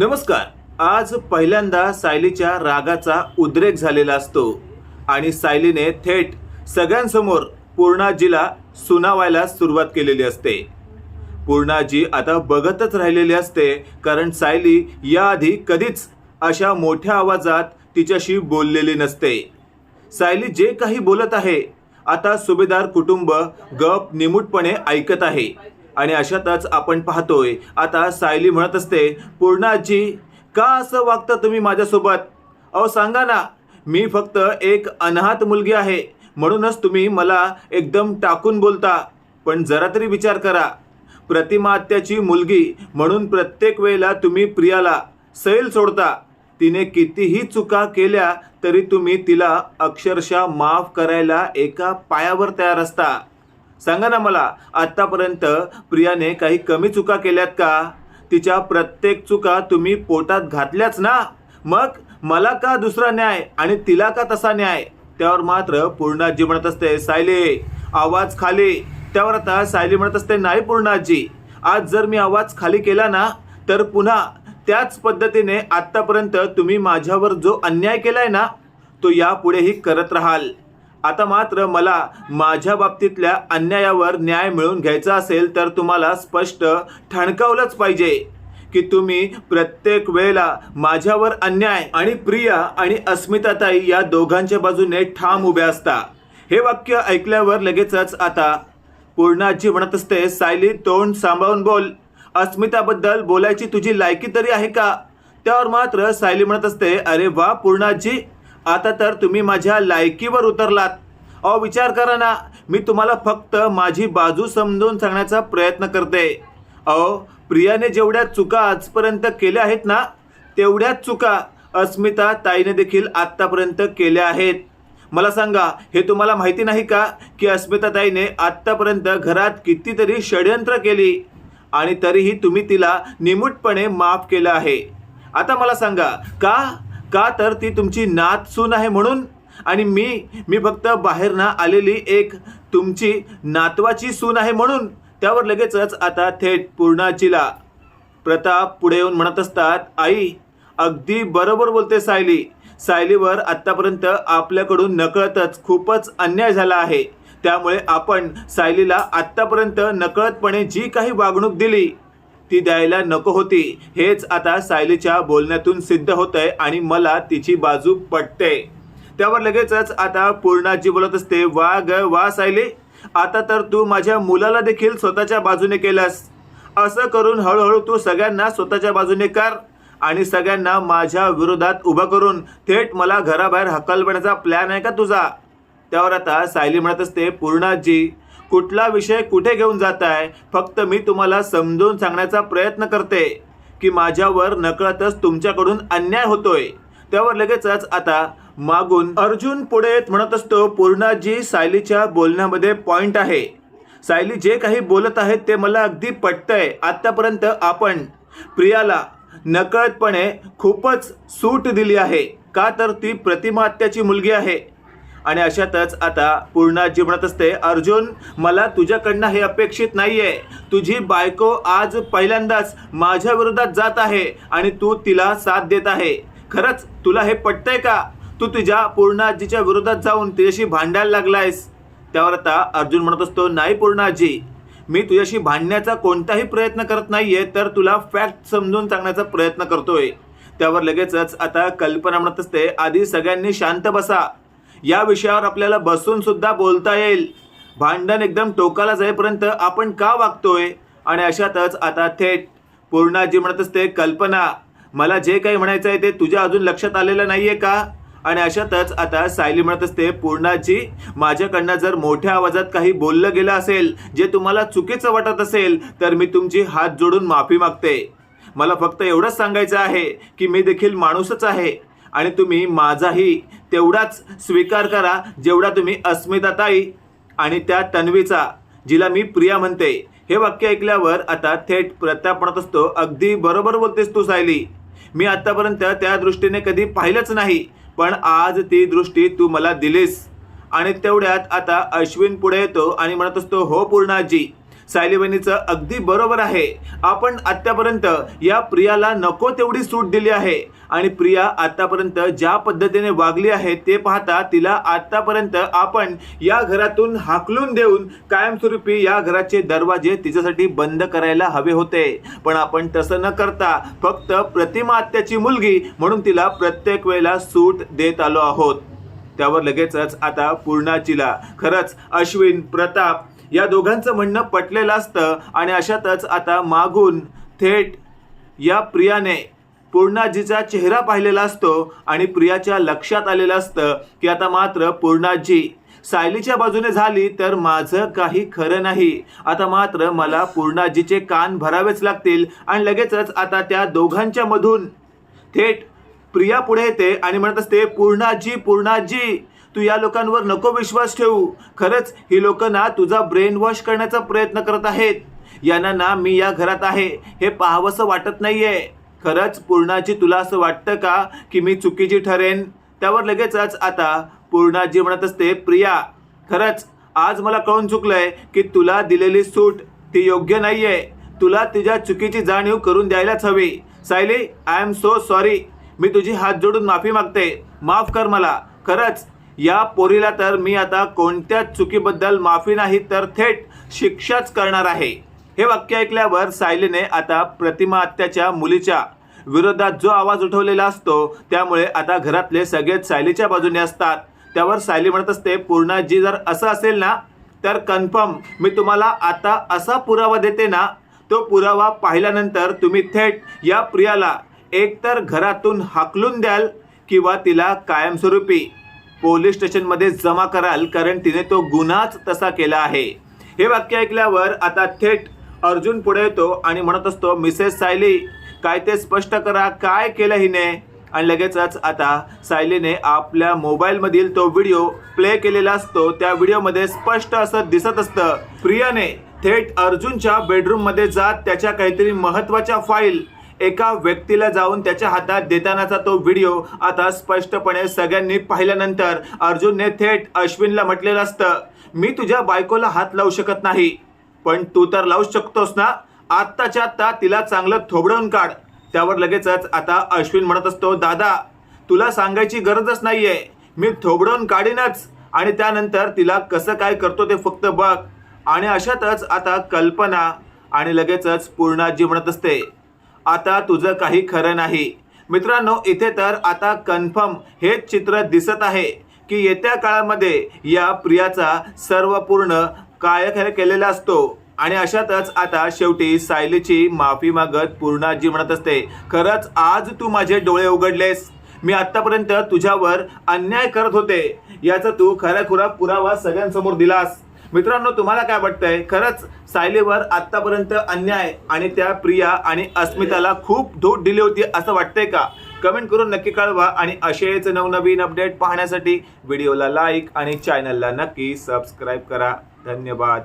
नमस्कार. आज पहिल्यांदा सायलीच्या रागाचा उद्रेक झालेला असतो आणि सायलीने थेट सगळ्यांसमोर पूर्णाजीला सुनावायला सुरुवात केलेली असते. पूर्णाजी आता बघतच राहिलेली असते कारण सायली याआधी कधीच अशा मोठ्या आवाजात तिच्याशी बोललेली नसते. सायली जे काही बोलत आहे आता सुभेदार कुटुंब गप निमूटपणे ऐकत आहे. आणि अशातच आपण पाहतोय आता सायली म्हणत असते पूर्णाजी का असं वागता तुम्ही माझ्यासोबत? अहो सांगा ना मी फक्त एक अनाहत मुलगी आहे म्हणूनच तुम्ही मला एकदम टाकून बोलता. पण जरा तरी विचार करा प्रतिमा आत्याची मुलगी म्हणून प्रत्येक वेळेला तुम्ही प्रियाला सैल सोडता. तिने कितीही चुका केल्या तरी तुम्ही तिला अक्षरशः माफ करायला एका पायावर तयार असता. सांगा ना मला आत्तापर्यंत प्रियाने काही कमी चुका केल्यात का? तिच्या प्रत्येक चुका तुम्ही पोटात घातल्याच ना? मग मला का दुसरा न्याय आणि तिला का तसा न्याय? त्यावर मात्र पूर्णाजी म्हणत असते सायले आवाज खाली. त्यावर आता सायली म्हणत असते नाही पूर्णाजी आज जर मी आवाज खाली केला ना तर पुन्हा त्याच पद्धतीने आत्तापर्यंत तुम्ही माझ्यावर जो अन्याय केलाय ना तो यापुढेही करत राहाल. आता मात्र मला माझ्या बाबतीतल्या अन्यायावर न्याय मिळवून घ्यायचा असेल तर तुम्हाला स्पष्ट ठणकावलंच पाहिजे की तुम्ही प्रत्येक वेळेला माझ्यावर अन्याय आणि प्रिया आणि अस्मिताताई या दोघांच्या बाजूने ठाम उभ्या असता. हे वाक्य ऐकल्यावर लगेचच आता पूर्णाजी म्हणत असते सायली तोंड सांभाळून बोल. अस्मिताबद्दल बोलायची तुझी लायकी तरी आहे का? त्यावर मात्र सायली म्हणत असते अरे वा पूर्णाजी. आता तर तुम्ही माझ्या लायकीवर उतरलात. अहो विचार करा ना. मी तुम्हाला फक्त माझी बाजू समजून सांगण्याचा प्रयत्न करते. अहो प्रियाने जेवढ्या चुका आजपर्यंत केल्या आहेत ना तेवढ्याच चुका अस्मिता ताईने देखील आत्तापर्यंत केल्या आहेत. मला सांगा हे तुम्हाला माहिती नाही का की अस्मिता ताईने आत्तापर्यंत घरात कितीतरी षडयंत्र केली? आणि तरीही तुम्ही तिला निमूटपणे माफ केलं आहे. आता मला सांगा का का तर ती तुमची नात सून आहे म्हणून? आणि मी मी फक्त बाहेरनं आलेली एक तुमची नातवाची सून आहे म्हणून. त्यावर लगेचच आता थेट पूर्णाचीला प्रताप पुढे येऊन म्हणत असतात आई अगदी बरोबर बोलते सायली. सायलीवर आत्तापर्यंत आपल्याकडून नकळतच खूपच अन्याय झाला आहे. त्यामुळे आपण सायलीला आत्तापर्यंत नकळतपणे जी काही वागणूक दिली ती द्यायला नको होती. हेच आता सायलीच्या बोलण्यातून सिद्ध होतंय आणि मला तिची बाजू पटते. त्यावर लगेचच आता पूर्णाजी बोलत असते वा ग वा सायली. आता तर तू माझ्या मुलाला देखील स्वतःच्या बाजूने केलंस. असं करून हळूहळू तू सगळ्यांना स्वतःच्या बाजूने कर आणि सगळ्यांना माझ्या विरोधात उभं करून थेट मला घराबाहेर हकलवण्याचा प्लॅन आहे का तुझा? त्यावर आता सायली म्हणत असते पूर्णाजी कुठला विषय कुठे घेऊन जात आहे फक्त मी तुम्हाला समजून सांगण्याचा प्रयत्न करते की माझ्यावर नकळतच तुमच्याकडून अन्याय होतोय. त्यावर लगेचच आता मागून अर्जुन पुढे येत म्हणत असतो पूर्णाजी सायलीच्या बोलण्यामध्ये पॉइंट आहे. सायली जे काही बोलत आहेत ते मला अगदी पटतंय. आत्तापर्यंत आपण प्रियाला नकळतपणे खूपच सूट दिली आहे. का तर ती प्रतिमा हत्याची मुलगी आहे. आणि अशातच आता पूर्णाजी म्हणत असते अर्जुन मला तुझ्याकडनं हे अपेक्षित नाहीये. तुझी बायको आज पहिल्यांदाच माझ्या विरोधात जात आहे आणि तू तिला साथ देत आहे. खरंच तुला हे पटतंय का? तू तुझ्या पूर्णाजीच्या विरोधात जाऊन तिच्याशी भांडायला लागलायस. त्यावर आता अर्जुन म्हणत असतो नाही पूर्णाजी मी तुझ्याशी भांडण्याचा कोणताही प्रयत्न करत नाहीये तर तुला फॅक्ट समजून सांगण्याचा प्रयत्न करतोय. त्यावर लगेचच आता कल्पना म्हणत असते आधी सगळ्यांनी शांत बसा. या विषयावर आपल्याला बसून सुद्धा बोलता येईल. भांडण एकदम टोकाला जाईपर्यंत आपण का वागतोय? आणि अशातच आता थेट पूर्णाजी म्हणत असते कल्पना मला जे काही म्हणायचं आहे ते तुझ्या अजून लक्षात आलेलं नाहीये का? आणि अशातच आता सायली म्हणत असते पूर्णाजी माझ्याकडनं जर मोठ्या आवाजात काही बोललं गेलं असेल जे तुम्हाला चुकीचं वाटत असेल तर मी तुमची हात जोडून माफी मागते. मला फक्त एवढंच सांगायचं आहे की मी देखील माणूसच आहे. आणि तुम्ही माझाही तेवढाच स्वीकार करा जेवढा तुम्ही अस्मिताताई आणि त्या तन्वीचा जिला मी प्रिया म्हणते. हे वाक्य ऐकल्यावर आता थेट प्रताप म्हणत असतो. अगदी बरोबर बोलतेस तू सायली. मी आत्तापर्यंत त्या दृष्टीने कधी पाहिलंच नाही पण आज ती दृष्टी तू मला दिलीस. आणि तेवढ्यात आता अश्विन पुढे येतो आणि म्हणत असतो हो पूर्णाजी सायली बहिणीचं अगदी बरोबर आहे. आपण आत्तापर्यंत या प्रियाला नको तेवढी सूट दिली आहे. आणि प्रिया आतापर्यंत ज्या पद्धतीने वागली आहे ते पाहता तिला आतापर्यंत आपण या घरातून हाकलून देऊन कायमस्वरूपी या घराचे दरवाजे तिच्यासाठी बंद करायला हवे होते. पण आपण तसं न करता फक्त प्रतिमा आत्याची मुलगी म्हणून तिला प्रत्येक वेळेला सूट देत आलो आहोत. त्यावर लगेचच आता पूर्णाचीला खरंच अश्विन प्रताप या दोघांचं म्हणणं पटलेलं असतं आणि अशातच आता मागून थेट या प्रियाने पूर्णाजीचा चेहरा पाहिलेला असतो आणि प्रियाच्या लक्षात आलेलं असतं की आता मात्र पूर्णाजी सायलीच्या बाजूने झाली तर माझं काही खरं नाही. आता मात्र मला पूर्णाजीचे कान भरावेच लागतील आणि लगेचच आता त्या दोघांच्या मधून थेट प्रिया पुढे येते आणि म्हणत असते पूर्णाजी पूर्णाजी. तू या लोकांवर नको विश्वास ठेवू. खरंच ही लोक ना तुझा ब्रेन वॉश करण्याचा प्रयत्न करत आहेत. यांना ना मी या घरात आहे. हे पाहावंसं वाटत नाहीये. खरंच पूर्णाजी तुला असं वाटतं का की मी चुकीची ठरेन? त्यावर लगेचच आता पूर्णाजी म्हणत असते प्रिया खरंच आज मला कळून चुकलंय की तुला दिलेली सूट ती योग्य नाहीये. तुला तुझ्या चुकीची जाणीव करून द्यायलाच हवी. Sayali I am so sorry मी तुझी हात जोडून माफी मागते. माफ कर मला. खरंच या पोरीला तर मी आता कोणत्याच चुकीबद्दल माफी नाही तर थेट शिक्षाच करणार आहे. हे वाक्य ऐकल्यावर सायलीने आता प्रतिमा आत्याच्या मुलीच्या विरोधात जो आवाज उठवलेला असतो त्यामुळे आता घरातले सगळेच सायलीच्या बाजूने असतात. त्यावर सायली म्हणत असते पूर्णाजी जर असं असेल ना तर कन्फर्म मी तुम्हाला आता असा पुरावा देते ना तो पुरावा पाहिल्यानंतर तुम्ही थेट या प्रियाला एकतर घरातून हाकलून द्याल किंवा तिला कायमस्वरूपी पोलीस स्टेशनमध्ये जमा कराल कारण तिने तो गुन्हाच तसा केला आहे. हे वाक्य ऐकल्यावर आता थेट अर्जुन पुढे येतो आणि म्हणत असतो मिसेस सायली काय ते स्पष्ट करा काय केलं हिने? आणि लगेचच आता सायलीने आपल्या मोबाईलमधील तो व्हिडिओ प्ले केलेला असतो. त्या व्हिडिओमध्ये स्पष्ट असं दिसत असतं. प्रियाने थेट अर्जुनच्या बेडरूममध्ये जात त्याच्या काहीतरी महत्त्वाच्या फाईल एका व्यक्तीला जाऊन त्याच्या हातात देतानाचा तो व्हिडिओ आता स्पष्टपणे सगळ्यांनी पाहिल्यानंतर अर्जुनने थेट अश्विनला म्हटलेलं असतं मी तुझ्या बायकोला हात लावू शकत नाही पण तू तर लावू शकतोस ना? आत्ताच्या आत्ता तिला चांगलं थोबडवून काढ. त्यावर लगेचच आता अश्विन म्हणत असतो दादा तुला सांगायची गरजच नाहीये मी थोबडवून काढीनच. आणि त्यानंतर तिला कसं काय करतो ते फक्त बघ. आणि अशातच आता कल्पना आणि लगेचच पूर्णाजी म्हणत असते आता तुझं काही खरं नाही. मित्रांनो इथे तर आता कन्फर्म हेच चित्र दिसत आहे की येत्या काळामध्ये या प्रियाचा सर्व पूर्ण कायखेळ केलेला असतो. आणि अशातच आता शेवटी सायलीची माफी मागत पूर्णाजी म्हणत असते खरंच आज तू माझे डोळे उघडलेस. मी आत्तापर्यंत तुझ्यावर अन्याय करत होते. याचा तू खऱ्याखुरा पुरावा सगळ्यांसमोर दिलास. मित्रांनो तुम्हाला काय वाटतंय? खरंच सायलीवर आतापर्यंत अन्याय आणि त्या प्रिया आणि अस्मिताला खूप धूट दिली होती असं वाटतंय का? कमेंट करून नक्की कळवा आणि असेच नवनवीन अपडेट पाहण्यासाठी व्हिडिओला लाईक आणि चॅनलला नक्की सबस्क्राईब करा. धन्यवाद.